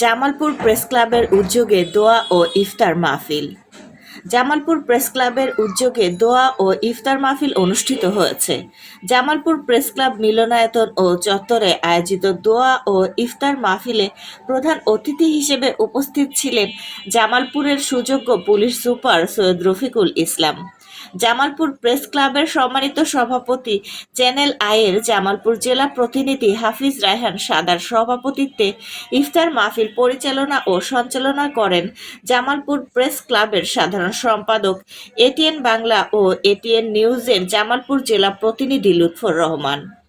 Jamalpur press ক্লাবের উদ্যোগে দোয়া ও ইফতার মাহফিল। জামালপুর প্রেস ক্লাবের উদ্যোগে দোয়া ও ইফতার মাহফিল অনুষ্ঠিত হয়েছে। জামালপুর প্রেস ক্লাব মিলনায়তন ও চত্বরে আয়োজিত দোয়া ও ইফতার মাহফিলে প্রধান অতিথি হিসেবে উপস্থিত ছিলেন জামালপুরের সুযোগ্য police super Syed Rafiqul Islam. Jamalpur press ক্লাবের সম্মানিত সভাপতি চ্যানেল আয়ের জামালপুর জেলা প্রতিনিধি হাফিজ রায়হান সাদার সভাপতিত্বে ইফতার মাহফিল পরিচালনা ও সঞ্চালনা করেন জামালপুর প্রেস ক্লাবের সাধারণ সম্পাদক এটিএন বাংলা ও এটিএন নিউজের জামালপুর জেলা প্রতিনিধি লুৎফর রহমান।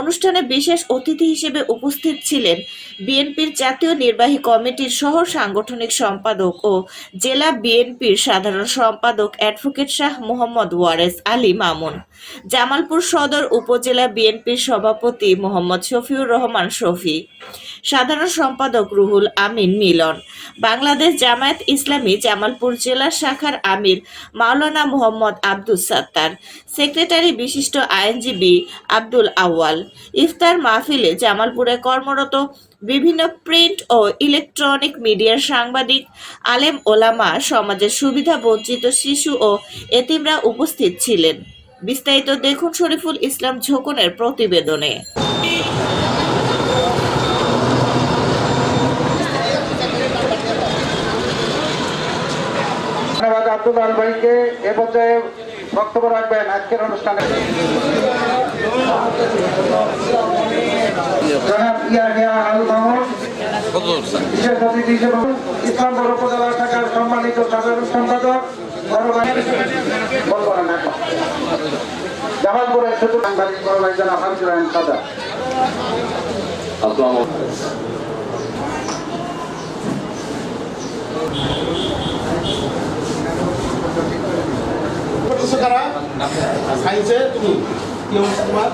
অনুষ্ঠানে বিশেষ অতিথি হিসেবে উপস্থিত ছিলেন বিএনপির জাতীয় নির্বাহী কমিটির সহ সাংগঠনিক সম্পাদক ও জেলা বিএনপির সাধারণ সম্পাদক অ্যাডভোকেট শাহ মোহাম্মদ ওয়ারেস আলী মামুন, জামালপুর সদর উপজেলা বিএনপির সভাপতি মোহাম্মদ শফিউর রহমান শফি, সাধারণ সম্পাদক রুহুল আমিন মিলন, বাংলাদেশ জামায়াত ইসলামী জামালপুর জেলা শাখার আমির মাওলানা মোহাম্মদ আব্দুল সাত্তার, সেক্রেটারি বিশিষ্ট আইনজীবী আব্দুল আওয়াল ইফতার মাহফিলে জামালপুরে কর্মরত বিভিন্ন প্রিন্ট ও ইলেকট্রনিক মিডিয়ার সাংবাদিক, আলেম ওলামা, সমাজের সুবিধা বঞ্চিত শিশু ও এতিমরা উপস্থিত ছিলেন। বিস্তারিত দেখুন শরীফুল ইসলাম ঝোকনের প্রতিবেদনে। আব্দুল এ পর্যায়ে বক্তব্য রাখবেন আজকের অনুষ্ঠানে। জনাব ইয়াহিয়া আল মামুন বিশেষ অতিথি হিসেবে ইসলামপুর উপজেলা শাখার সম্মানিত সাধারণ সম্পাদক। জামালপুরের শুধু সাংবাদিক বড় ভাই জনাব হামসুর রহমান সাদা। আসসালামু করতেছো সায়েন্সে তুমি। কি অবস্থা তোমার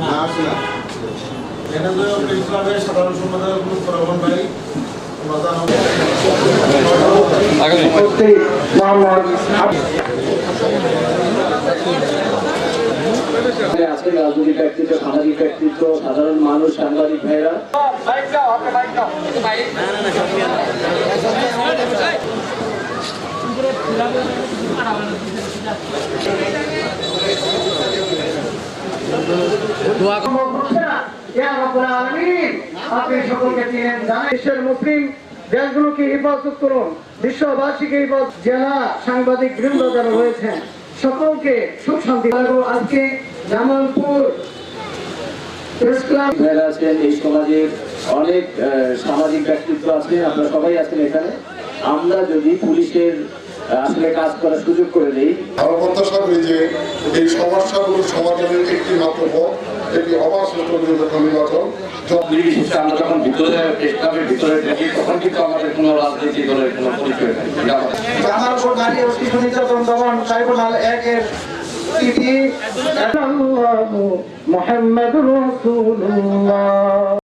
না আসে না। এটা তো সাধারণ সম্পাদক ভাই রাজনৈতিক ব্যক্তিত্ব সামাজিক ব্যক্তিত্ব সাধারণ মানুষ সাংবাদিক আলামিন, আপনি সকলকে চিনেন বিশ্বের মুসলিম দেশগুলোকে হেফাজত করুন বিশ্ববাসীকে হেফাজত জেলা সাংবাদিক বৃন্দ যারা রয়েছেন সকলকে সুখ শান্তি আজকে জামালপুর প্রেস ক্লাব ভাইয়েরা আছেন এই সমাজের অনেক আহ, সামাজিক ব্যক্তিত্ব আছেন। আপনারা সবাই আছেন এখানে। আমরা যদি পুলিশের আসলে কাজ করার সুযোগ করে দিই। আমরা প্রত্যাশা করি যে এই সমস্যাগুলোর সমাধানের একটি মাত্র পথ এটি অবাধ নির্বাচন নির্বিশেষে আমরা যখন ভিতরে প্রেস ভিতরে থাকি তখন কিন্তু আমাদের কোনো রাজনীতি দলের কোনো পরিচয় নেই। এটা আমাদের জামালপুর নারী ও শিশু নির্যাতন দমন ট্রাইব্যুনাল একের সিটি মোহাম্মদ রসুল্লাহ